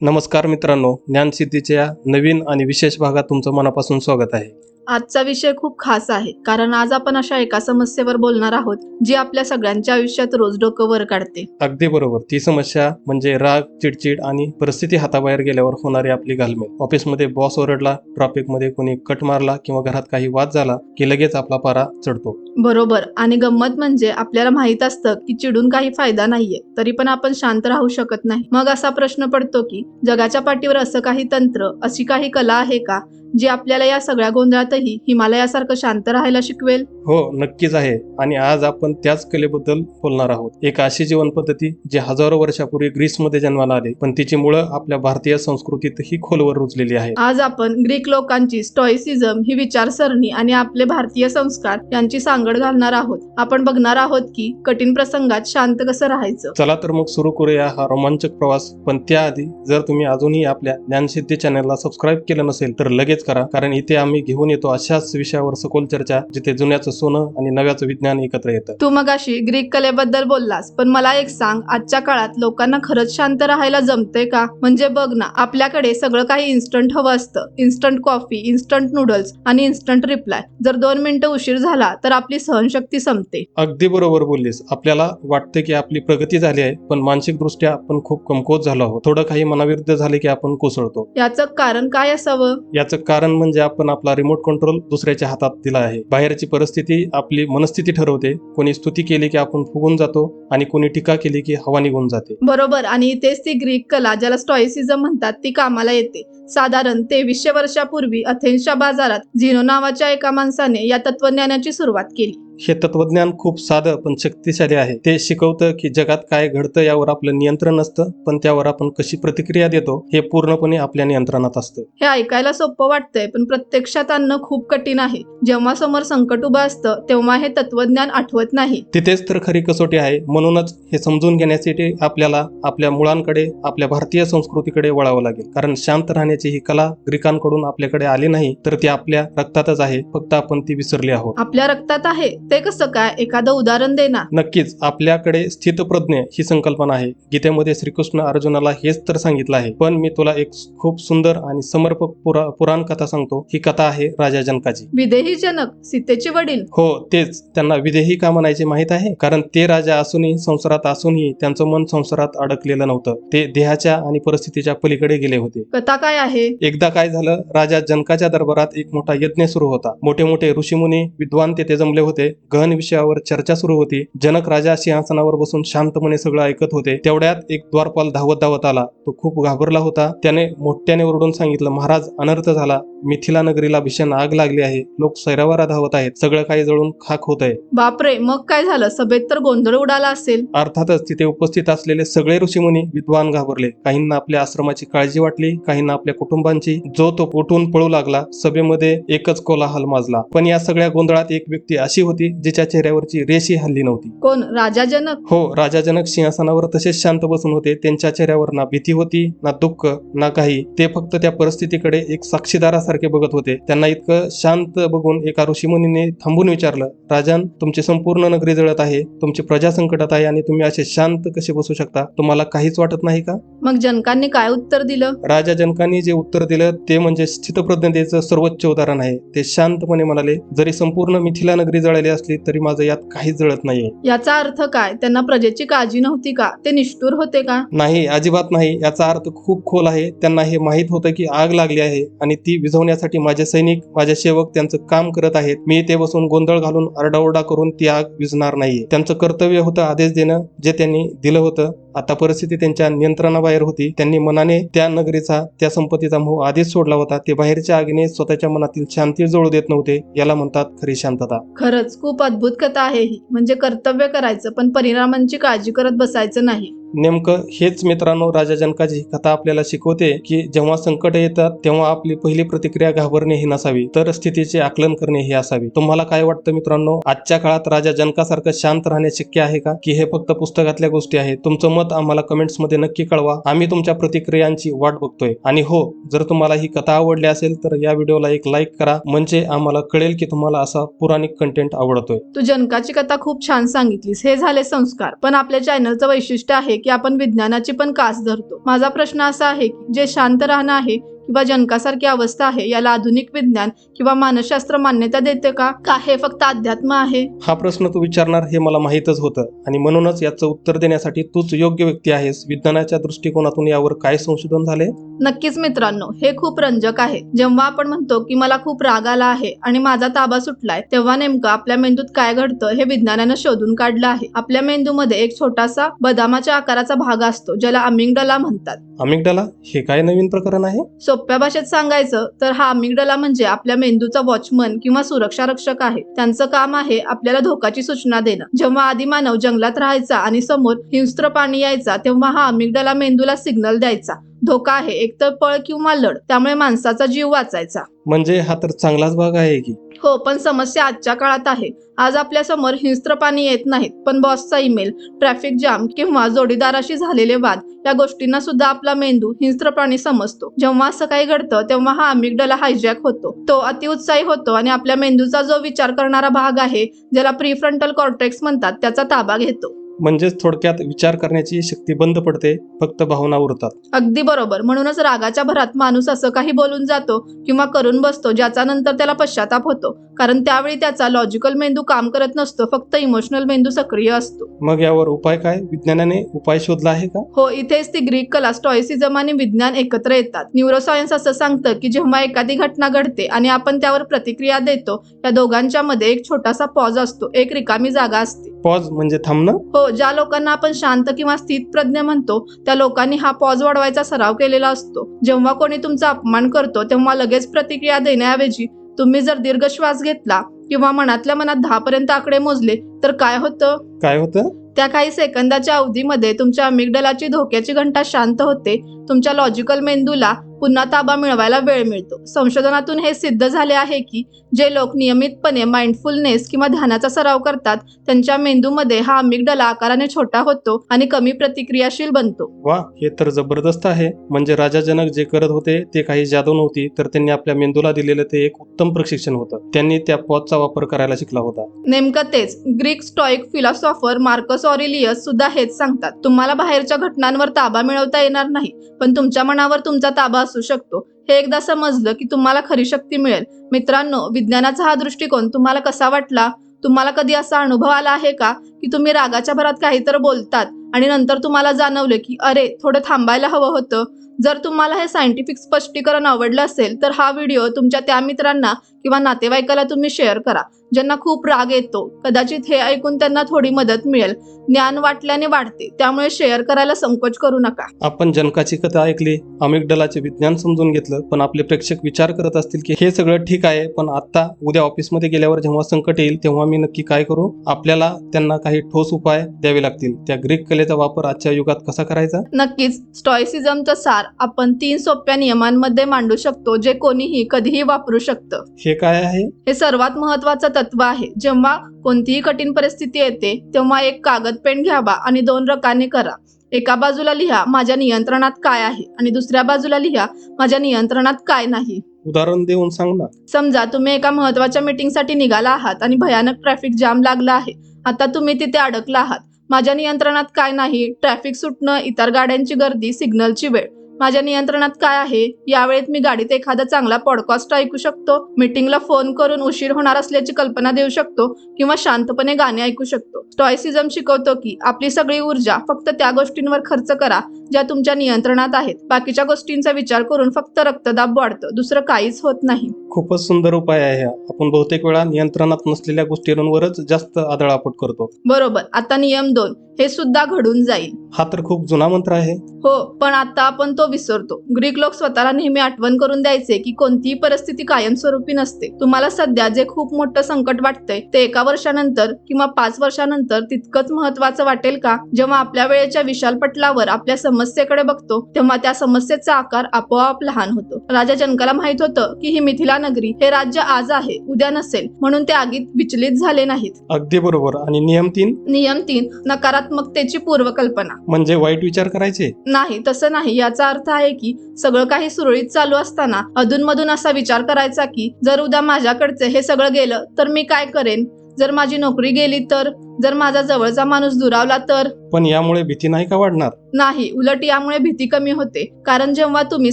नमस्कार मित्रांनो ज्ञानसिद्धीच्या नवीन आणि विशेष भागात तुमचं मनापासून स्वागत आहे. आजचा विषय खूप खास आहे कारण आज आपण अशा एका समस्येवर बोलणार आहोत जी आपल्या सगळ्यांच्या आयुष्यात रोज डोकं वर काढते. अगदी बरोबर. ती समस्या म्हणजे राग चिडचिड आणि परिस्थिती हाताबाहेर गेल्यावर होणारी आपली घालमेल. ऑफिसमध्ये बॉस ओरडला ट्रॅफिकमध्ये कोणी कट मारला किंवा घरात काही वाद झाला की लगेच आपला पारा चढतो. बरोबर. आणि गंमत म्हणजे आपल्याला माहीत असतं की चिडून काही फायदा नाहीये तरी पण आपण शांत राहू शकत नाही. मग असा प्रश्न पडतो की जगाच्या पाठीवर असं काही तंत्र अशी काही कला आहे का? जी आपल्याला या सगळ्या गोंधळातही हिमालयासारखं शांत राहायला शिकवेल? हो नक्कीच आहे. आणि आज आपण त्याच कलेबद्दल बोलणार आहोत. एक अशी जीवन पद्धती जी हजारो वर्षापूर्वी ग्रीसमध्ये जन्माला आली. पण तिची मुळं आपल्या भारतीय संस्कृतीतही खोलवर रुजलेली आहे. आज आपण ग्रीक लोकांची स्टॉइसिझम ही विचारसरणी आणि आपले भारतीय संस्कार यांची सांगड घालणार आहोत. आपण बघणार आहोत की कठीण प्रसंगात शांत कसं राहायचं? चला तर मग सुरू करूया हा रोमांचक प्रवास. पण त्याआधी जर तुम्ही अजूनही आपल्या ज्ञानसिद्धी चॅनलला सबस्क्राईब केलं नसेल तर लगेच करा. कारण इथे आम्ही घेऊन येतो अशाच विषयावर सखोल चर्चा जिथे जुन्याचं सोनं आणि नव्याचं विज्ञान एकत्र येतं. तू मगाशी ग्रीक कलेबद्दल बोललास पण मला एक सांग आजच्या काळात लोकांना खरंच शांत राहायला जमते का? म्हणजे बघ ना आपल्याकडे सगळं काही इन्स्टंट हवं असतं. इन्स्टंट कॉफी इन्स्टंट नूडल्स आणि इन्स्टंट रिप्लाय जर दोन मिनिटं उशीर झाला तर आपली सहनशक्ती संपते. अगदी बरोबर बोललीस. आपल्याला वाटतं की आपली प्रगती झाली आहे पण मानसिक दृष्ट्या आपण खूप कमकुवत झालो आहोत. थोडं काही मनाविरुद्ध झाले की आपण कोसळतो. याचं कारण काय असावं? याचं कारण म्हणजे आपण आपला रिमोट कंट्रोल दुसऱ्याच्या हातात दिला आहे. बाहेरची परिस्थिती आपली मनस्थिती ठरवते. कोणी स्तुती केली की आपण फुगून जातो आणि कोणी टीका केली की हवा निघून जाते. बरोबर. आणि तेच ती ग्रीक कला ज्याला स्टॉइसिझम म्हणतात ती कामाला येते. साधारण तेवीसशे वर्षापूर्वी अथेन्सच्या बाजारात झिनो नावाच्या एका माणसाने या तत्वज्ञानाची सुरुवात केली. हे तत्वज्ञान खूप साधं पण शक्तिशाली आहे. ते शिकवतं की जगात काय घडतं यावर आपलं नियंत्रण नसतं पण त्यावर आपण कशी प्रतिक्रिया देतो हे पूर्णपणे आपल्या नियंत्रणात असतं. हे ऐकायला सोपं वाटतंय पण प्रत्यक्षात आणणं खूप कठीण आहे. जेव्हा समोर संकट उभं असतं तेव्हा हे तत्वज्ञान आठवत नाही. तिथेच तर खरी कसोटी आहे. म्हणूनच हे समजून घेण्यासाठी आपल्याला आपल्या मुळांकडे आपल्या भारतीय संस्कृतीकडे वळावं लागेल. कारण शांत राहण्याची ही कला ग्रीकांकडून आपल्याकडे आली नाही तर ती आपल्या रक्तातच आहे. फक्त आपण ती विसरली आहोत. आपल्या रक्तात आहे. ते कसं काय? एखादं उदाहरण दे ना. नक्कीच आपल्याकडे स्थितप्रज्ञ ही संकल्पना आहे. गीतेमध्ये श्रीकृष्ण अर्जुनाला हेच तर सांगितलं आहे. पण मी तुला एक खूप सुंदर आणि समर्पक पुरा पुराण कथा सांगतो. ही कथा आहे राजा जनकाची. विदेही जनक सीतेचे वडील. हो तेच. त्यांना विदेही का म्हणायचे माहीत आहे? कारण ते राजा असूनही संसारात असूनही त्यांचं मन संसारात अडकलेलं नव्हतं. ते देहाच्या आणि परिस्थितीच्या पलीकडे गेले होते. कथा काय आहे? एकदा काय झालं राजा जनकाच्या दरबारात एक मोठा यज्ञ सुरू होता. मोठे मोठे ऋषीमुनी विद्वान तेथे जमले होते. गहन विषयावर चर्चा सुरू होती. जनक राजा सिंहासनावर बसून शांतपणे सगळं ऐकत होते. तेवढ्यात एक द्वारपाल धावत धावत आला. तो खूप घाबरला होता. त्याने मोठ्याने ओरडून सांगितलं महाराज अनर्थ झाला. मिथिला नगरीला भीषण आग लागली आहे. लोक सैरावारा धावत आहेत. सगळं काही जळून खाक होत आहे. बापरे मग काय झालं? सभेत तर गोंधळ उडाला असेल. अर्थातच तिथे उपस्थित असलेले सगळे ऋषीमुनी विद्वान घाबरले. काहींना आपल्या आश्रमाची काळजी वाटली काहींना आपल्या कुटुंबांची जो तो उठून पळू लागला सभेमध्ये एकच कोलाहल माजला. पण या सगळ्या गोंधळात एक व्यक्ती अशी होती जिच्या चेहऱ्यावरची रेशी हल्ली नव्हती. कोण? राजा जनक हो राजाजनक सिंहासनावर तसेच शांत बसून होते. त्यांच्या चेहऱ्यावर ना भीती होती ना दुःख ना काही ते फक्त त्या परिस्थितीकडे एक साक्षीदारासारखे बघत होते. त्यांना इतकं शांत बघून एका ऋषीमुनीने थांबून विचारलं राजन तुमची संपूर्ण नगरी जळत आहे तुमची प्रजा संकटात आहे आणि तुम्ही असे शांत कसे बसू शकता? तुम्हाला काहीच वाटत नाही का? मग जनकांनी काय उत्तर दिलं? राजा जनकांनी जे उत्तर दिलं ते म्हणजे स्थितप्रज्ञतेचं सर्वोच्च उदाहरण आहे. ते शांतपणे म्हणाले जरी संपूर्ण मिथिला नगरी जळाली असली तरी माझं यात काहीच जळत नाहीये. याचा अर्थ काय? त्यांना प्रजेची काळजी नव्हती का? ते निष्ठूर होते का? नाही अजिबात नाही. याचा अर्थ खूप खोल आहे. त्यांना हे माहीत होतं की आग लागली आहे आणि ती विझवण्यासाठी माझे सैनिक माझे सेवक त्यांचं काम करत आहेत. मी ते बसून गोंधळ घालून आरडाओरडा करून ती आग विझणार नाहीये. त्यांचं कर्तव्य होतं आदेश देणं जे त्यांनी दिलं होतं. आता परिस्थिती त्यांच्या नियंत्रणाबाहेर होती. त्यांनी मनाने त्या नगरीचा त्या संपत्तीचा मोह आधीच सोडला होता. ते बाहेरच्या आगीने स्वतःच्या मनातील शांती जोडू देत नव्हते याला म्हणतात खरी शांतता. खरंच खूप अद्भुत कथा आहे ही. म्हणजे कर्तव्य करायचं पण परिणामांची काळजी करत बसायचं नाही. नेमकं हेच मित्रांनो राजा जनकाची कथा आपल्याला शिकवते की जेव्हा संकट येतात तेव्हा आपली पहिली प्रतिक्रिया घाबरणे ही नसावी तर स्थितीचे आकलन करणे ही असावी. तुम्हाला काय वाटतं मित्रांनो? आजच्या काळात राजा जनकासारखं शांत राहणे शक्य आहे का? की हे फक्त पुस्तकातल्या गोष्टी आहेत? तुमचं मत आम्हाला कमेंट्समध्ये नक्की कळवा. आम्ही तुमच्या प्रतिक्रियांची वाट बघतोय. आणि हो जर तुम्हाला ही कथा आवडली असेल तर या व्हिडिओला एक लाईक करा. म्हणजे आम्हाला कळेल की तुम्हाला असा पुराणिक कंटेंट आवडतोय. तू जनकाची कथा खूप छान सांगितलीस. हे झाले संस्कार. पण आपल्या चॅनलचं वैशिष्ट्य आहे की आपण विज्ञानाची पण कास धरतो. माझा प्रश्न असा आहे की जे शांत राहणं आहे किंवा जनकासारखी अवस्था आहे याला आधुनिक विज्ञान किंवा मानसशास्त्र मान्यता देते का? का हे फक्त अध्यात्म आहे? हा प्रश्न तू विचारणार हे मला माहीतच होतं आणि म्हणूनच याचं उत्तर देण्यासाठी तूच योग्य व्यक्ती आहेस. विज्ञानाच्या दृष्टिकोनातून यावर काय संशोधन झाले नक्कीच मित्रांनो हे खूप रंजक आहे. जेव्हा आपण म्हणतो की मला खूप राग आला आहे आणि माझा ताबा सुटलाय तेव्हा नेमकं आपल्या मेंदूत काय घडतं हे विज्ञानानं शोधून काढलं आहे. आपल्या मेंदूमध्ये एक छोटासा बदामाच्या आकाराचा भाग असतो ज्याला अमिगडला म्हणतात. अमिगडाला? हे काय नवीन प्रकरण आहे? सोप्या भाषेत सांगायचं तर हा अमिगडला म्हणजे आपल्या मेंदूचा वॉचमन किंवा सुरक्षा रक्षक आहे. त्यांचं काम आहे आपल्याला धोकाची सूचना देणं. जेव्हा आदिमानव जंगलात राहायचा आणि समोर हिंस्त्र पाणी यायचा तेव्हा हा अमिगडला मेंदूला सिग्नल द्यायचा. धोका आहे. एकतर पळ किंवा लढ त्यामुळे माणसाचा जीव वाचायचा. म्हणजे हा तर चांगलाच भाग आहे की? हो पण समस्या आजच्या काळात आहे. आज आपल्यासमोर हिंस्त्र पाणी येत नाहीत पण बॉसचा ईमेल ट्रॅफिक जाम किंवा जोडीदाराशी झालेले वाद या गोष्टींना सुद्धा आपला मेंदू हिंस्त्र प्राणी समजतो. जेव्हा असं काही घडतं तेव्हा हा अमिगडला हायजॅक होतो. तो अतिउत्साही होतो आणि आपल्या मेंदूचा जो विचार करणारा भाग आहे ज्याला प्रीफ्रंटल कॉर्टेक्स म्हणतात त्याचा ताबा घेतो. म्हणजेच थोडक्यात विचार करण्याची शक्ती बंद पडते फक्त भावना उरतात. अगदी बरोबर. म्हणूनच रागाच्या भरात माणूस असं काही बोलून जातो किंवा करून बसतो ज्याचा नंतर त्याला पश्चाताप होतो. कारण त्यावेळी त्याचा लॉजिकल मेंदू काम करत नसतो फक्त इमोशनल मेंदू सक्रिय असतो. मग यावर उपाय काय? विज्ञानाने उपाय शोधला आहे का? हो इथेच ती ग्रीक कला स्टॉइसिझम आणि विज्ञान एकत्र येतात. न्यूरोसायन्स असं सांगतं की जेव्हा एखादी घटना घडते आणि आपण त्यावर प्रतिक्रिया देतो या दोघांच्या मध्ये एक छोटासा पॉज असतो एक रिकामी जागा असते. पॉज म्हणजे थांबणं? हो ज्या लोकांना आपण शांत किंवा स्थित प्रज्ञ म्हणतो त्या लोकांनी हा पॉज वाढवायचा सराव केलेला असतो. जेव्हा कोणी तुमचा अपमान करतो तेव्हा लगेच प्रतिक्रिया देण्याऐवजी तुम्ही जर दीर्घ श्वास घेतला किंवा मनातल्या मनात दहा पर्यंत आकडे मोजले तर काय होतं? काय होतं? त्या काही सेकंदाच्या अवधीमध्ये तुमच्या अमिगडलाची धोक्याची घंटा शांत होते. तुमच्या लॉजिकल मेंदूला पुन्हा ताबा मिळवायला वेळ मिळतो. संशोधनातून हे सिद्ध झाले आहे की जे लोक नियमितपणे माइंडफुलनेस किंवा ध्यानाचा सराव करतात त्यांच्या मेंदूमध्ये हा अमिगडला आकाराने छोटा होतो आणि कमी प्रतिक्रियाशील बनतो. वा हे तर जबरदस्त आहे. म्हणजे राजा जनक जे करत होते ते काही जादू नव्हती तर त्यांनी आपल्या मेंदूला दिलेलं ते एक उत्तम प्रशिक्षण होतं. त्यांनी त्या पॉजचा वापर करायला शिकला होता. नेमकं तेच Greek Stoic philosopher Marcus Aurelius सुद्धा हेच सांगतात. तुम्हाला बाहेरच्या घटनांवर ताबा मिळवता येणार नाही पण तुमच्या मनावर तुमचा ताबा असू शकतो. हे एकदा समजलं की तुम्हाला खरी शक्ती मिळेल. मित्रांनो विज्ञानाचा हा दृष्टिकोन तुम्हाला कसा वाटला? तुम्हाला कधी असा अनुभव आला आहे का की तुम्ही रागाच्या भरात काहीतरी बोलतात आणि नंतर तुम्हाला जाणवलं की अरे थोडं थांबायला हवं होतं. जर तुम्हाला हे सायंटिफिक स्पष्टीकरण आवडलं असेल तर हा व्हिडिओ तुमच्या त्या मित्रांना किंवा नातेवाईकाला तुम्ही शेअर करा. ज्यांना खूप राग येतो कदाचित हे ऐकून त्यांना थोडी मदत मिळेल. ज्ञान वाटल्याने वाढते त्यामुळे शेअर करायला संकोच करू नका. आपण जनकाची कथा ऐकली अमिगडलाचे विज्ञान समजून घेतलं पण आपले प्रेक्षक विचार करत असतील की हे सगळं ठीक आहे पण आता उद्या ऑफिसमध्ये गेल्यावर जेव्हा संकट येईल तेव्हा मी नक्की काय करू? आपल्याला त्यांना काही ठोस उपाय द्यावे लागतील. त्या ग्रीक कलेचा वापर आजच्या युगात कसा करायचा? नक्कीच स्टॉइसिझमचं सार आपण तीन सोप्या नियमांमध्ये मांडू शकतो जे कोणीही कधीही वापरू शकतं. हे काय आहे? हे सर्वात महत्वाचं तत्व आहे. जेव्हा कोणतीही कठीण परिस्थिती येते तेव्हा एक कागद पेन घ्यावा आणि दोन रकाने करा. एका बाजूला लिहा माझ्या नियंत्रणात काय आहे? आणि दुसऱ्या बाजूला लिहा माझ्या नियंत्रणात काय नाही? उदाहरण देऊन सांग ना समजा तुम्ही एका महत्त्वाच्या मीटिंगसाठी निघाला आहात आणि भयानक ट्रॅफिक जाम लागला आहे. आता तुम्ही तिथे अडकला आहात. माझ्या नियंत्रणात काय नाही? ट्रॅफिक सुटणं इतर गाड्यांची गर्दी सिग्नलची वेळ. माझ्या नियंत्रणात काय आहे? यावेळेत मी गाडीत एखादा चांगला पॉडकास्ट ऐकू शकतो मीटिंगला फोन करून उशीर होणार असल्याची कल्पना देऊ शकतो किंवा शांतपणे गाणे ऐकू शकतो. स्टॉयसिझम शिकवतो की आपली सगळी ऊर्जा फक्त त्या गोष्टींवर खर्च करा ज्या तुमच्या नियंत्रणात आहेत. बाकीच्या गोष्टींचा विचार करून फक्त रक्तदाब वाढतं. दुसरं काहीच होत नाही. खूपच सुंदर उपाय आहे हा. आपण बहुतेक वेळा नियंत्रणात नसलेल्या गोष्टींवरच जास्त आदळापट करतो. बरोबर. आता नियम दोन. हे सुद्धा घडून जाईल. हा तर खूप जुना मंत्र आहे. हो पण आता आपण तो विसरतो. ग्रीक लोक स्वतःला नेहमी आठवण करून द्यायचे की कोणतीही परिस्थिती कायमस्वरूपी नसते. तुम्हाला सध्या जे खूप मोठं संकट वाटतंय ते एका वर्षानंतर किंवा पाच वर्षानंतर तितकंच महत्वाचं वाटेल का? जेव्हा आपल्या वेळेच्या विशाल पटलावर आपल्या समस्येकडे बघतो तेव्हा त्या समस्येचा आकार आपोआप लहान होतो. राजा जनकाला माहीत होतं की ही मिथिला नगरी हे राज्य आज आहे उद्या नसेल म्हणून ते आगीत विचलित झाले नाहीत. अगदी बरोबर. आणि नियम तीन? नियम तीन नकारात्मकतेची पूर्वकल्पना. म्हणजे वाईट विचार करायचे? नाही तसं नाही. याचा अर्थ आहे की सगळं काही सुरळीत चालू असताना अधूनमधून असा विचार करायचा की जर उद्या माझ्याकडचे हे सगळं गेलं तर मी काय करेन? जर माझी नोकरी गेली तर जर माझा जवळचा माणूस दुरावला तर? पण यामुळे भीती नाही का वाढणार? नाही उलट यामुळे भीती कमी होते. कारण जेव्हा तुम्ही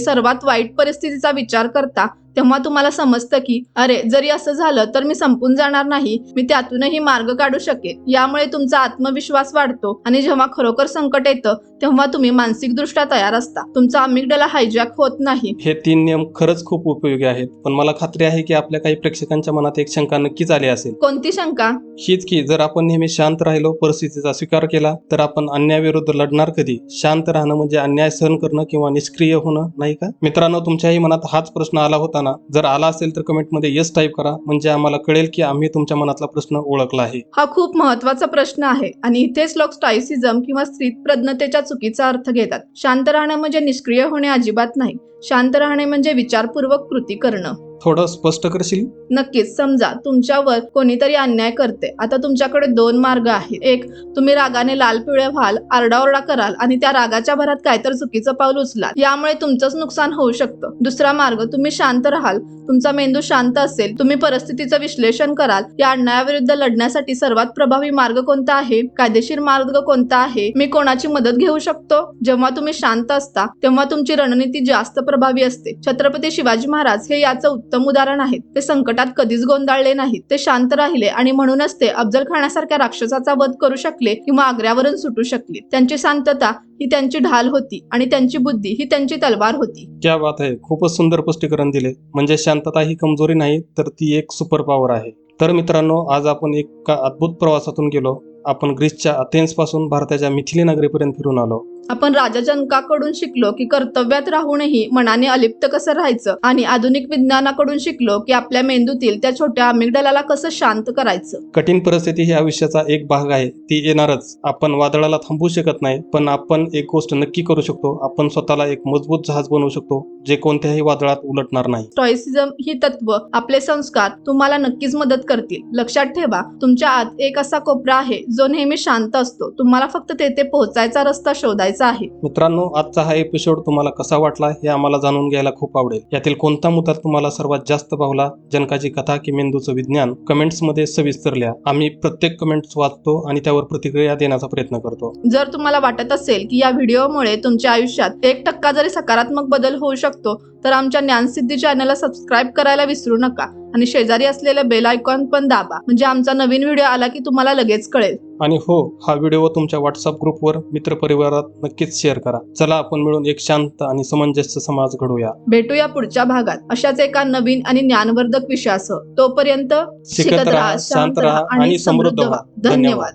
सर्वात वाईट परिस्थितीचा विचार करता तेव्हा तुम्हाला समजतं की अरे जरी असं झालं तर मी संपून जाणार नाही. मी त्यातूनही मार्ग काढू शकेन. यामुळे तुमचा आत्मविश्वास वाढतो. आणि जेव्हा खरोखर संकट येतं तेव्हा तुम्ही मानसिकदृष्ट्या तयार असता. तुमचा अमिगडाला हायजॅक होत नाही. हे तीन नियम खरंच खूप उपयोगी आहेत. पण मला खात्री आहे की आपल्या काही प्रेक्षकांच्या मनात एक शंका नक्कीच आली असेल. कोणती शंका? हीच की जर आपण नेहमी शांत राहिलो परिस्थितीचा स्वीकार केला तर आपण अन्यायाविरुद्ध लढणार कधी? शांत राहणं म्हणजे अन्याय सहन करणं किंवा निष्क्रिय होणं नाही का? मित्रांनो तुमच्याही मनात हाच प्रश्न आला होता ना जर आला असेल तर कमेंटमध्ये येस टाईप करा. म्हणजे आम्हाला कळेल की आम्ही तुमच्या मनातला प्रश्न ओळखला आहे. हा खूप महत्त्वाचा प्रश्न आहे. आणि इथेच लोक स्टॉइसिझम किंवा स्त्री प्रज्ञतेच्या चुकीचा अर्थ घेतात. शांत राहणं म्हणजे निष्क्रिय होणे अजिबात नाही. शांत राहणे म्हणजे विचारपूर्वक कृती करणं. थोडं स्पष्ट करशील? नक्कीच. समजा तुमच्यावर कोणीतरी अन्याय करते. आता तुमच्याकडे दोन मार्ग आहेत. एक तुम्ही रागाने लाल पिवळे व्हाल आरडाओरडा कराल आणि त्या रागाच्या भरात काहीतर चुकीचं पाऊल उचलाल. यामुळे तुमचंच नुकसान होऊ शकतं. दुसरा मार्ग तुम्ही शांत राहाल. तुमचा मेंदू शांत असेल. तुम्ही परिस्थितीचं विश्लेषण कराल. या अन्यायाविरुद्ध लढण्यासाठी सर्वात प्रभावी मार्ग कोणता आहे? कायदेशीर मार्ग कोणता आहे? मी कोणाची मदत घेऊ शकतो? जेव्हा तुम्ही शांत असता तेव्हा तुमची रणनीती जास्त प्रभावी असते. छत्रपती शिवाजी महाराज हे याचं उत्तम उदाहरण आहेत. ते संकटात कधीच गोंधळले नाहीत. ते शांत राहिले आणि म्हणूनच ते अफजल खानासारख्या राक्षसाचा वध करू शकले किंवा आग्र्यावरून सुटू शकले. त्यांची शांतता ही त्यांची ढाल होती आणि त्यांची बुद्धी ही त्यांची तलवार होती. क्या बात आहे खूपच सुंदर स्पष्टीकरण दिले. म्हणजे शांतता ही कमजोरी नाही तर ती एक सुपर पॉवर आहे. तर मित्रांनो आज आपण एका अद्भुत प्रवासातून गेलो. आपण ग्रीसच्या अथेन्सपासून भारताच्या मिथिली नगरीपर्यंत फिरून आलो. आपण राजा जनकाकडून शिकलो की कर्तव्यात राहूनही मनाने अलिप्त कसं राहायचं आणि आधुनिक विज्ञानाकडून शिकलो की आपल्या मेंदूतील त्या छोट्या अमिगडाला कसं शांत करायचं. कठीण परिस्थिती ही आयुष्याचा एक भाग आहे ती येणारच. आपण वादळाला थांबवू शकत नाही पण आपण एक गोष्ट नक्की करू शकतो आपण स्वतःला एक मजबूत जहाज बनवू शकतो जे कोणत्याही वादळात उलटणार नाही. स्टॉइसिझम ही तत्व आपले संस्कार तुम्हाला नक्कीच मदत करतील. लक्षात ठेवा तुमच्या आत एक असा कोपरा आहे जो नेहमी शांत असतो तुम्हाला फक्त तेथे पोहोचायचा रस्ता शोधायचा आहे. मित्रांनो आजचा हा एपिसोड तुम्हाला कसा वाटला हे आम्हाला जाणून घ्यायला खूप आवडेल. यातील कोणता मुद्दा तुम्हाला सर्वात जास्त भावला जनकाची कथा की मेंदूचं विज्ञान? कमेंट्समध्ये सविस्तर लिहा. आम्ही प्रत्येक कमेंट्स वाचतो आणि त्यावर प्रतिक्रिया देण्याचा प्रयत्न करतो. जर तुम्हाला वाटत असेल की या व्हिडिओमुळे तुमच्या आयुष्यात एक टक्का जरी सकारात्मक बदल होऊ शकतो तर आमच्या ज्ञानसिद्धी चॅनलला सबस्क्राईब करायला विसरू नका. आणि शेजारी असलेलं बेल आयकॉन पण दाबा. म्हणजे आमचा नवीन व्हिडिओ आला की तुम्हाला लगेच कळेल. आणि हो हा व्हिडिओ तुमच्या व्हॉट्सअप ग्रुपवर मित्रपरिवारात नक्कीच शेअर करा. चला आपण मिळून एक शांत आणि समंजस्य समाज घडवूया भेटूया पुढच्या भागात. अशाच एका नवीन आणि ज्ञानवर्धक विषयासह. तोपर्यंत शिकत राहा, शांत राहा आणि समृद्ध व्हा. धन्यवाद.